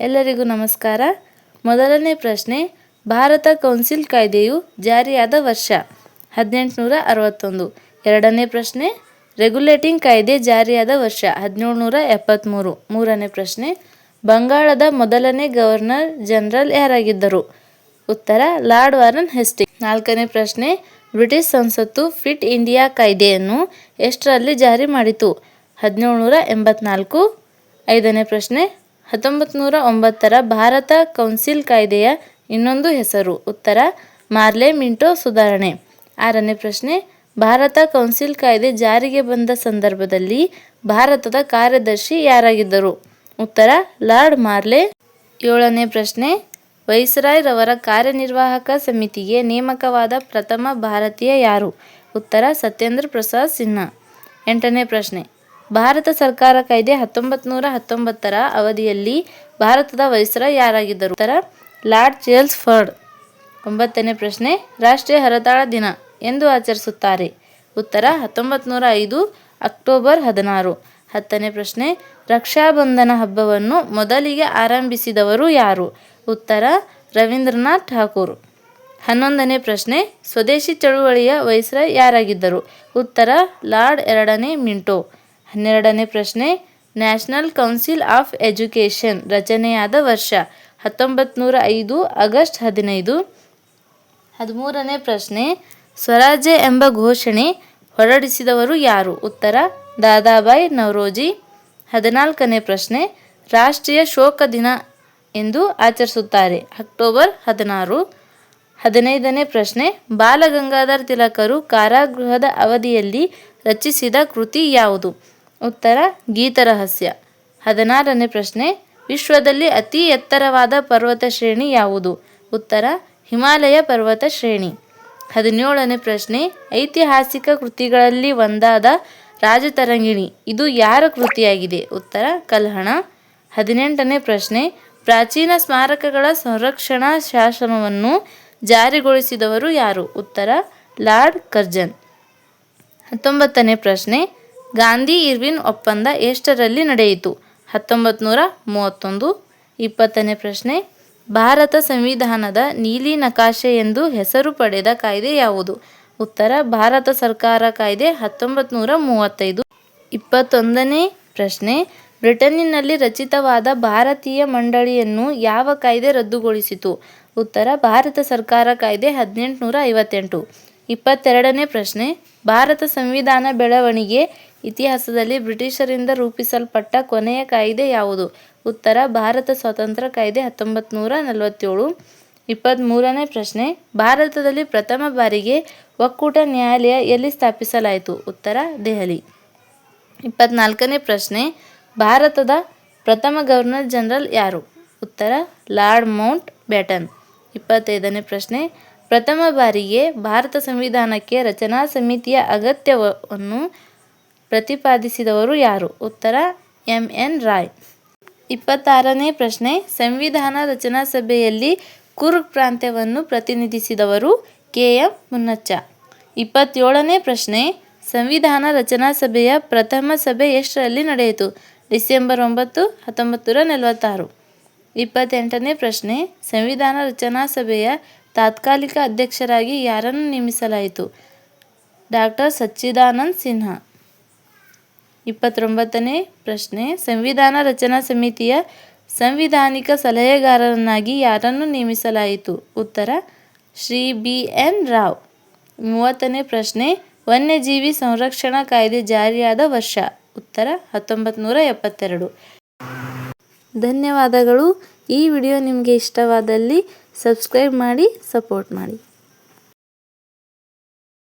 ಎಲ್ಲರಿಗೂ ನಮಸ್ಕಾರ. ಮೊದಲನೇ ಪ್ರಶ್ನೆ, ಭಾರತ ಕೌನ್ಸಿಲ್ ಕಾಯ್ದೆಯು ಜಾರಿಯಾದ ವರ್ಷ ಹದಿನೆಂಟುನೂರ ಅರವತ್ತೊಂದು ಎರಡನೇ ಪ್ರಶ್ನೆ, ರೆಗ್ಯುಲೇಟಿಂಗ್ ಕಾಯ್ದೆ ಜಾರಿಯಾದ ವರ್ಷ ಹದಿನೇಳುನೂರ ಎಪ್ಪತ್ತ್ಮೂರು ಮೂರನೇ ಪ್ರಶ್ನೆ, ಬಂಗಾಳದ ಮೊದಲನೇ ಗವರ್ನರ್ ಜನರಲ್ ಯಾರಾಗಿದ್ದರು? ಉತ್ತರ, ಲಾರ್ಡ್ ವಾರನ್ ಹೆಸ್ಟಿಂಗ್ ನಾಲ್ಕನೇ ಪ್ರಶ್ನೆ, ಬ್ರಿಟಿಷ್ ಸಂಸತ್ತು ಫಿಟ್ ಇಂಡಿಯಾ ಕಾಯ್ದೆಯನ್ನು ಎಷ್ಟರಲ್ಲಿ ಜಾರಿ ಮಾಡಿತು? ಹದಿನೇಳುನೂರ ಎಂಬತ್ನಾಲ್ಕು ಐದನೇ ಪ್ರಶ್ನೆ ಹತ್ತೊಂಬತ್ತು ನೂರ ಒಂಬತ್ತರ ಭಾರತ ಕೌನ್ಸಿಲ್ ಕಾಯ್ದೆಯ ಇನ್ನೊಂದು ಹೆಸರು. ಉತ್ತರ, ಮಾರ್ಲೆ ಮಿಂಟೋ ಸುಧಾರಣೆ. ಆರನೇ ಪ್ರಶ್ನೆ, ಭಾರತ ಕೌನ್ಸಿಲ್ ಕಾಯ್ದೆ ಜಾರಿಗೆ ಬಂದ ಸಂದರ್ಭದಲ್ಲಿ ಭಾರತದ ಕಾರ್ಯದರ್ಶಿ ಯಾರಾಗಿದ್ದರು? ಉತ್ತರ, ಲಾರ್ಡ್ ಮಾರ್ಲೆ. ಏಳನೇ ಪ್ರಶ್ನೆ, ವೈಸರಾಯ್ ರವರ ಕಾರ್ಯನಿರ್ವಾಹಕ ಸಮಿತಿಗೆ ನೇಮಕವಾದ ಪ್ರಥಮ ಭಾರತೀಯ ಯಾರು? ಉತ್ತರ, ಸತ್ಯೇಂದ್ರ ಪ್ರಸಾದ್ ಸಿನ್ಹಾ. ಎಂಟನೇ ಪ್ರಶ್ನೆ ಭಾರತ ಸರ್ಕಾರ ಕಾಯ್ದೆ ಹತ್ತೊಂಬತ್ತು ನೂರ ಹತ್ತೊಂಬತ್ತರ ಅವಧಿಯಲ್ಲಿ ಭಾರತದ ವಯಸ್ಸರ ಯಾರಾಗಿದ್ದರು? ಉತ್ತರ, ಲಾರ್ಡ್ ಚೇಲ್ಸ್ ಫರ್ಡ್. ಒಂಬತ್ತನೇ ಪ್ರಶ್ನೆ, ರಾಷ್ಟ್ರೀಯ ಹರತಾಳ ದಿನ ಎಂದು ಆಚರಿಸುತ್ತಾರೆ. ಉತ್ತರ ಹತ್ತೊಂಬತ್ತು ನೂರ ಐದು, ಅಕ್ಟೋಬರ್ ಹದಿನಾರು. ಹತ್ತನೇ ಪ್ರಶ್ನೆ, ರಕ್ಷಾಬಂಧನ ಹಬ್ಬವನ್ನು ಮೊದಲಿಗೆ ಆರಂಭಿಸಿದವರು ಯಾರು? ಉತ್ತರ, ರವೀಂದ್ರನಾಥ್ ಠಾಕೂರ್. ಹನ್ನೊಂದನೇ ಪ್ರಶ್ನೆ, ಸ್ವದೇಶಿ ಚಳುವಳಿಯ ವೈಸ್ರಾಯ್ ಯಾರಾಗಿದ್ದರು? ಉತ್ತರ, ಲಾರ್ಡ್ ಎರಡನೇ ಮಿಂಟೋ. ಹನ್ನೆರಡನೇ ಪ್ರಶ್ನೆ ನ್ಯಾಷನಲ್ ಕೌನ್ಸಿಲ್ ಆಫ್ ಎಜುಕೇಷನ್ ರಚನೆಯಾದ ವರ್ಷ ಹತ್ತೊಂಬತ್ತು ನೂರ ಐದು, ಆಗಸ್ಟ್ ಹದಿನೈದು. ಹದಿಮೂರನೇ ಪ್ರಶ್ನೆ, ಸ್ವರಾಜ್ಯ ಎಂಬ ಘೋಷಣೆ ಹೊರಡಿಸಿದವರು ಯಾರು? ಉತ್ತರ, ದಾದಾಬಾಯಿ ನವರೋಜಿ. ಹದಿನಾಲ್ಕನೇ ಪ್ರಶ್ನೆ, ರಾಷ್ಟ್ರೀಯ ಶೋಕ ದಿನ ಎಂದು ಆಚರಿಸುತ್ತಾರೆ, ಅಕ್ಟೋಬರ್ ಹದಿನಾರು. ಹದಿನೈದನೇ ಪ್ರಶ್ನೆ, ಬಾಲಗಂಗಾಧರ್ ತಿಲಕರು ಕಾರಾಗೃಹದ ಅವಧಿಯಲ್ಲಿ ರಚಿಸಿದ ಕೃತಿ ಯಾವುದು? ಉತ್ತರ, ಗೀತರಹಸ್ಯ. ಹದಿನಾರನೇ ಪ್ರಶ್ನೆ, ವಿಶ್ವದಲ್ಲಿ ಅತಿ ಎತ್ತರವಾದ ಪರ್ವತ ಶ್ರೇಣಿ ಯಾವುದು? ಉತ್ತರ, ಹಿಮಾಲಯ ಪರ್ವತ ಶ್ರೇಣಿ. ಹದಿನೇಳನೇ ಪ್ರಶ್ನೆ, ಐತಿಹಾಸಿಕ ಕೃತಿಗಳಲ್ಲಿ ಒಂದಾದ ರಾಜತರಂಗಿಣಿ, ಇದು ಯಾರ ಕೃತಿಯಾಗಿದೆ? ಉತ್ತರ, ಕಲ್ಹಣ. ಹದಿನೆಂಟನೇ ಪ್ರಶ್ನೆ, ಪ್ರಾಚೀನ ಸ್ಮಾರಕಗಳ ಸಂರಕ್ಷಣಾ ಶಾಸನವನ್ನು ಜಾರಿಗೊಳಿಸಿದವರು ಯಾರು? ಉತ್ತರ, ಲಾರ್ಡ್ ಕರ್ಜನ್. ಹತ್ತೊಂಬತ್ತನೇ ಪ್ರಶ್ನೆ ಗಾಂಧಿ ಇರ್ವಿನ್ ಒಪ್ಪಂದ ಎಷ್ಟರಲ್ಲಿ ನಡೆಯಿತು? ಹತ್ತೊಂಬತ್ತು ನೂರ ಮೂವತ್ತೊಂದು. ಇಪ್ಪತ್ತನೇ ಪ್ರಶ್ನೆ. ಭಾರತ ಸಂವಿಧಾನದ ನೀಲಿ ನಕಾಶೆ ಎಂದು ಹೆಸರು ಪಡೆದ ಕಾಯ್ದೆ ಯಾವುದು? ಉತ್ತರ, ಭಾರತ ಸರ್ಕಾರ ಕಾಯ್ದೆ ಹತ್ತೊಂಬತ್ತು ನೂರ ಮೂವತ್ತೈದು. ಇಪ್ಪತ್ತೊಂದನೇ ಪ್ರಶ್ನೆ. ಬ್ರಿಟನ್ನಿನಲ್ಲಿ ರಚಿತವಾದ ಭಾರತೀಯ ಮಂಡಳಿಯನ್ನು ಯಾವ ಕಾಯ್ದೆ ರದ್ದುಗೊಳಿಸಿತು? ಉತ್ತರ, ಭಾರತ ಸರ್ಕಾರ ಕಾಯ್ದೆ ಹದಿನೆಂಟುನೂರ ಐವತ್ತೆಂಟು. ಇಪ್ಪತ್ತೆರಡನೇ ಪ್ರಶ್ನೆ. ಭಾರತ ಸಂವಿಧಾನ ಬೆಳವಣಿಗೆ ಇತಿಹಾಸದಲ್ಲಿ ಬ್ರಿಟಿಷರಿಂದ ರೂಪಿಸಲ್ಪಟ್ಟ ಕೊನೆಯ ಕಾಯ್ದೆ ಯಾವುದು? ಉತ್ತರ, ಭಾರತ ಸ್ವಾತಂತ್ರ್ಯ ಕಾಯ್ದೆ ಹತ್ತೊಂಬತ್ತು ನೂರ ನಲವತ್ತೇಳು. ಇಪ್ಪತ್ತ್ಮೂರನೇ ಪ್ರಶ್ನೆ, ಭಾರತದಲ್ಲಿ ಪ್ರಥಮ ಬಾರಿಗೆ ಒಕ್ಕೂಟ ನ್ಯಾಯಾಲಯ ಎಲ್ಲಿ ಸ್ಥಾಪಿಸಲಾಯಿತು? ಉತ್ತರ, ದೆಹಲಿ. ಇಪ್ಪತ್ನಾಲ್ಕನೇ ಪ್ರಶ್ನೆ, ಭಾರತದ ಪ್ರಥಮ ಗವರ್ನರ್ ಜನರಲ್ ಯಾರು? ಉತ್ತರ, ಲಾರ್ಡ್ ಮೌಂಟ್ ಬ್ಯಾಟನ್. ಇಪ್ಪತ್ತೈದನೇ ಪ್ರಶ್ನೆ, ಪ್ರಥಮ ಬಾರಿಗೆ ಭಾರತ ಸಂವಿಧಾನಕ್ಕೆ ರಚನಾ ಸಮಿತಿಯ ಅಗತ್ಯವನ್ನು ಪ್ರತಿಪಾದಿಸಿದವರು ಯಾರು? ಉತ್ತರ, ಎಂ. ಎನ್. ರಾಯ್. ಇಪ್ಪತ್ತಾರನೇ ಪ್ರಶ್ನೆ, ಸಂವಿಧಾನ ರಚನಾ ಸಭೆಯಲ್ಲಿ ಕುರ್ಗ್ ಪ್ರಾಂತ್ಯವನ್ನು ಪ್ರತಿನಿಧಿಸಿದವರು ಕೆ. ಎಂ. ಮುನ್ನಚ್ಚ. ಇಪ್ಪತ್ತೇಳನೇ ಪ್ರಶ್ನೆ, ಸಂವಿಧಾನ ರಚನಾ ಸಭೆಯ ಪ್ರಥಮ ಸಭೆ ಎಷ್ಟರಲ್ಲಿ ನಡೆಯಿತು? ಡಿಸೆಂಬರ್ ಒಂಬತ್ತು ಹತ್ತೊಂಬತ್ತು ನಲವತ್ತಾರು. ಇಪ್ಪತ್ತೆಂಟನೇ ಪ್ರಶ್ನೆ, ಸಂವಿಧಾನ ರಚನಾ ಸಭೆಯ ತಾತ್ಕಾಲಿಕ ಅಧ್ಯಕ್ಷರಾಗಿ ಯಾರನ್ನು ನೇಮಿಸಲಾಯಿತು? ಡಾಕ್ಟರ್ ಸಚ್ಚಿದಾನಂದ್ ಸಿನ್ಹಾ. ಇಪ್ಪತ್ತೊಂಬತ್ತನೇ ಪ್ರಶ್ನೆ, ಸಂವಿಧಾನ ರಚನಾ ಸಮಿತಿಯ ಸಂವಿಧಾನಿಕ ಸಲಹೆಗಾರರನ್ನಾಗಿ ಯಾರನ್ನು ನೇಮಿಸಲಾಯಿತು? ಉತ್ತರ, ಶ್ರೀ ಬಿ ಎನ್ ರಾವ್. ಮೂವತ್ತನೇ ಪ್ರಶ್ನೆ, ವನ್ಯಜೀವಿ ಸಂರಕ್ಷಣಾ ಕಾಯ್ದೆ ಜಾರಿಯಾದ ವರ್ಷ? ಉತ್ತರ ಹತ್ತೊಂಬತ್ತು ನೂರ ಎಪ್ಪತ್ತೆರಡು. ಧನ್ಯವಾದಗಳು. ಈ ವಿಡಿಯೋ ನಿಮಗೆ ಇಷ್ಟವಾದಲ್ಲಿ ಸಬ್ಸ್ಕ್ರೈಬ್ ಮಾಡಿ, ಸಪೋರ್ಟ್ ಮಾಡಿ.